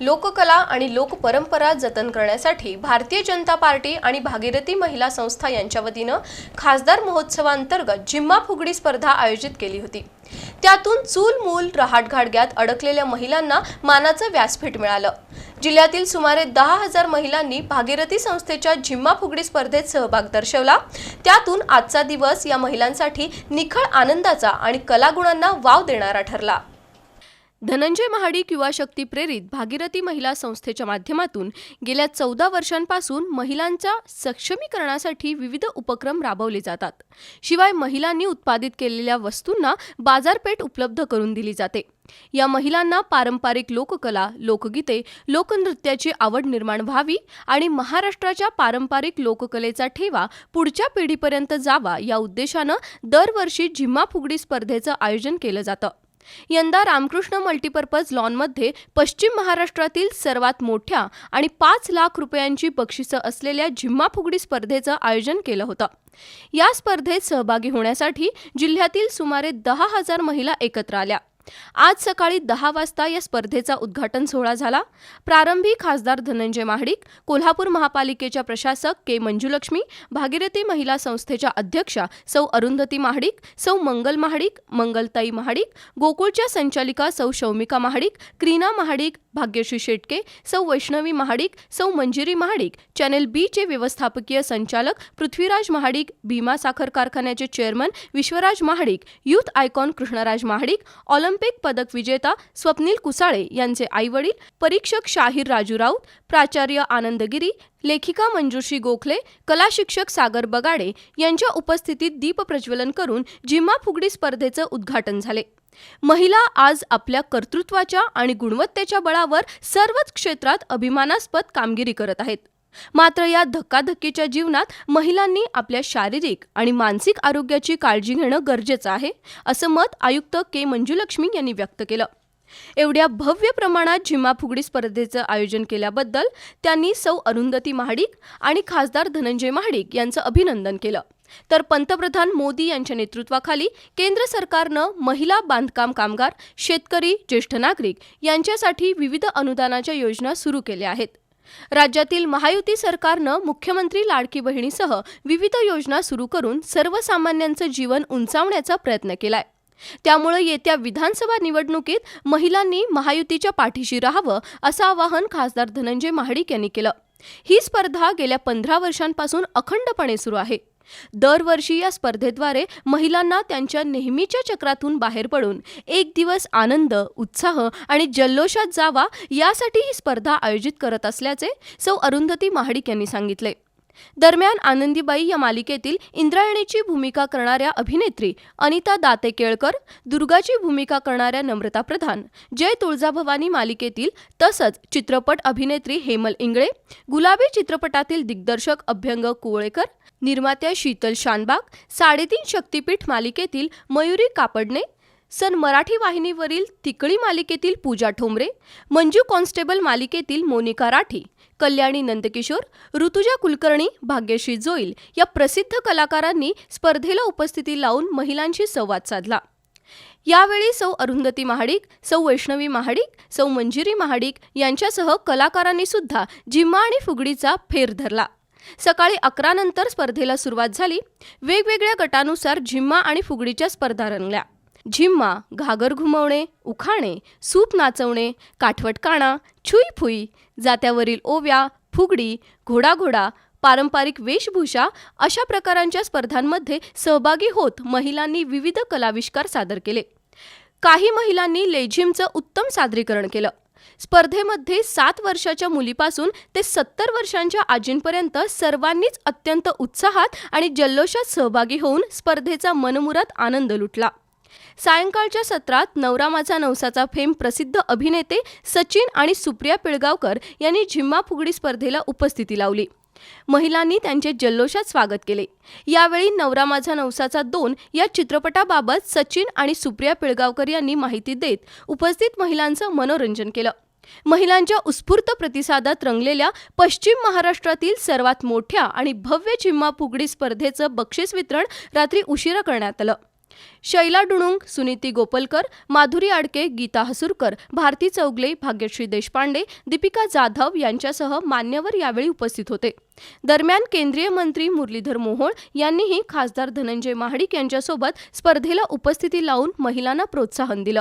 लोककला आणि लोकपरंपरा जतन करण्यासाठी भारतीय जनता पार्टी आणि भागीरथी महिला संस्था यांच्या वतीनं खासदार महोत्सवांतर्गत जिम्मा फुगडी स्पर्धा आयोजित केली होती. त्यातून चूल मूल रहाटघाटग्यात अडकलेल्या महिलांना मानाचं व्यासपीठ मिळालं. जिल्ह्यातील सुमारे दहा हजार महिलांनी भागीरथी संस्थेच्या झिम्मा फुगडी स्पर्धेत सहभाग दर्शवला. त्यातून आजचा दिवस या महिलांसाठी निखळ आनंदाचा आणि कलागुणांना वाव देणारा ठरला. धनंजय महाडिक युवा शक्ती प्रेरित भागीरथी महिला संस्थेच्या माध्यमातून गेल्या चौदा वर्षांपासून महिलांच्या सक्षमीकरणासाठी विविध उपक्रम राबवले जातात. शिवाय महिलांनी उत्पादित केलेल्या वस्तूंना बाजारपेठ उपलब्ध करून दिली जाते. या महिलांना पारंपरिक लोककला लोकगीते लोकनृत्याची आवड निर्माण व्हावी आणि महाराष्ट्राच्या पारंपरिक लोककलेचा ठेवा पुढच्या पिढीपर्यंत जावा या उद्देशानं दरवर्षी झिम्मा फुगडी स्पर्धेचं आयोजन केलं जातं. यंदा रामकृष्ण मल्टीपर्पज लॉनमध्ये पश्चिम महाराष्ट्रातील सर्वात मोठ्या आणि पाच लाख रुपयांची बक्षिसं असलेल्या झिम्मा फुगडी स्पर्धेचं आयोजन केलं होतं. या स्पर्धेत सहभागी होण्यासाठी जिल्ह्यातील सुमारे दहा हजार महिला एकत्र आल्या. आज सकाळी दहा वाजता या स्पर्धेचा उद्घाटन सोहळा झाला. प्रारंभी खासदार धनंजय महाडिक कोल्हापूर महापालिकेच्या प्रशासक के मंजुलक्ष्मी भागीरथी महिला संस्थेच्या अध्यक्षा सौ अरुंधती महाडिक सौ मंगल महाडिक मंगलताई महाडिक गोकुळच्या संचालिका सौ शौमिका महाडिक क्रीना महाडिक भाग्यश्री शेटके सौ वैष्णवी महाडिक सौ मंजिरी महाडिक चॅनेल बी चे व्यवस्थापकीय संचालक पृथ्वीराज महाडिक भीमा साखर कारखान्याचे chairman Vishwaraj Mahadik youth icon Krishnaraj Mahadik Olympic पदक विजेता स्वप्नील कुसाळे यांचे आईवडील परीक्षक शाहीर राजू राऊत प्राचार्य आनंदगिरी लेखिका मंजुश्री गोखले कला शिक्षक सागर बगाडे यांच्या उपस्थितीत दीप प्रज्वलन करून झिम्मा फुगडी स्पर्धेचं उद्घाटन झाले. महिला आज आपल्या कर्तृत्वाच्या आणि गुणवत्तेच्या बळावर सर्वच क्षेत्रात अभिमानास्पद कामगिरी करत आहेत. मात्र या धक्काधक्कीच्या जीवनात महिलांनी आपल्या शारीरिक आणि मानसिक आरोग्याची काळजी घेणं गरजेचं आहे असं मत आयुक्त के मंजुलक्ष्मी यांनी व्यक्त केलं. एवढ्या भव्य प्रमाणात झिम्मा फुगडी स्पर्धेचं आयोजन केल्याबद्दल त्यांनी सौ अरुंधती महाडिक आणि खासदार धनंजय महाडिक यांचं अभिनंदन केलं. तर पंतप्रधान मोदी यांच्या नेतृत्वाखाली केंद्र सरकारनं महिला बांधकाम कामगार शेतकरी ज्येष्ठ नागरिक यांच्यासाठी विविध अनुदानाच्या योजना सुरू केल्या आहेत. राज्यातील महायुती सरकारनं मुख्यमंत्री लाडकी बहिणीसह विविध योजना सुरू करून सर्वसामान्यांचं जीवन उंचावण्याचा प्रयत्न केलाय. त्यामुळे येत्या विधानसभा निवडणुकीत महिलांनी महायुतीच्या पाठीशी राहावं असं आवाहन खासदार धनंजय महाडिक यांनी केलं. ही स्पर्धा गेल्या पंधरा वर्षांपासून अखंडपणे सुरू आहे. दरवर्षी या स्पर्धेद्वारे महिलांना त्यांच्या नेहमीच्या चक्रातून बाहेर पडून एक दिवस आनंद उत्साह आणि जल्लोषात जावा यासाठी ही स्पर्धा आयोजित करत असल्याचे सौ अरुंधती महाडिक यांनी सांगितले. दरम्यान आनंदीबाई या मालिकेतील इंद्रायणीची भूमिका करणाऱ्या अभिनेत्री अनिता दाते केळकर दुर्गाची भूमिका करणाऱ्या नम्रता प्रधान जय तुळजाभवानी मालिकेतील तसंच चित्रपट अभिनेत्री हेमल इंगळे गुलाबी चित्रपटातील दिग्दर्शक अभ्यंग कुवळेकर निर्मात्या शीतल शानबाग साडेतीन शक्तीपीठ मालिकेतील मयुरी कापडणे सन मराठी वाहिनीवरील तिकळी मालिकेतील पूजा ठोंबरे मंजू कॉन्स्टेबल मालिकेतील मोनिका राठी कल्याणी नंदकिशोर ऋतुजा कुलकर्णी भाग्यश्री जोईल या प्रसिद्ध कलाकारांनी स्पर्धेला उपस्थिती लावून महिलांशी संवाद साधला. यावेळी सौ अरुंधती महाडिक सौ वैष्णवी महाडिक सौ मंजिरी महाडिक यांच्यासह कलाकारांनी सुद्धा जिम्मा आणि फुगडीचा फेर धरला. सकाळी अकरा नंतर स्पर्धेला सुरुवात झाली. वेगवेगळ्या गटानुसार झिम्मा आणि फुगडीच्या स्पर्धा रंगल्या. झिम्मा घागर घुमवणे उखाणे सूप नाचवणे काठवटकाणा छुई छुईफुई जात्यावरील ओव्या फुगडी घोडाघोडा पारंपरिक वेशभूषा अशा प्रकारांच्या स्पर्धांमध्ये सहभागी होत महिलांनी विविध कलाविष्कार सादर केले. काही महिलांनी लेझिमचं उत्तम सादरीकरण केलं. स्पर्धेमध्ये सात वर्षाच्या मुलीपासून ते सत्तर वर्षांच्या आजींपर्यंत सर्वांनीच अत्यंत उत्साहात आणि जल्लोषात सहभागी होऊन स्पर्धेचा मनमुरात आनंद लुटला. सायंकाळच्या सत्रात नवरा माझा नवसाचा फेम प्रसिद्ध अभिनेते सचिन आणि सुप्रिया पिळगावकर यांनी झिम्मा फुगडी स्पर्धेला उपस्थिती लावली. महिलांनी त्यांचे जल्लोषात स्वागत केले. यावेळी नवरा माझा नवसाचा दोन या चित्रपटाबाबत सचिन आणि सुप्रिया पिळगावकर यांनी माहिती देत उपस्थित महिलांचं मनोरंजन केलं. महिलांच्या उत्स्फूर्त प्रतिसादात रंगलेल्या पश्चिम महाराष्ट्रातील सर्वात मोठ्या आणि भव्य चिम्मा फुगडी स्पर्धेचं बक्षीस वितरण रात्री उशिरा करण्यात आलं. शैला डुणुंग सुनीती गोपलकर माधुरी आडके गीता हसुरकर भारती चौगले भाग्यश्री देशपांडे दीपिका जाधव यांच्यासह मान्यवर यावेळी उपस्थित होते. दरम्यान केंद्रीय मंत्री मुरलीधर मोहोळ यांनीही खासदार धनंजय महाडिक यांच्यासोबत स्पर्धेला उपस्थिती लावून महिलांना प्रोत्साहन दिलं.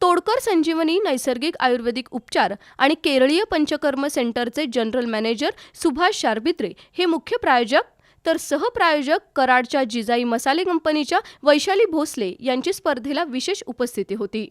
तोडकर संजीवनी नैसर्गिक आयुर्वेदिक उपचार आणि केरळीय पंचकर्म सेंटरचे जनरल मॅनेजर सुभाष शारबिद्रे हे मुख्य प्रायोजक तर सहप्रायोजक कराडच्या जिजाई मसाले कंपनीच्या वैशाली भोसले यांची स्पर्धेला विशेष उपस्थिती होती.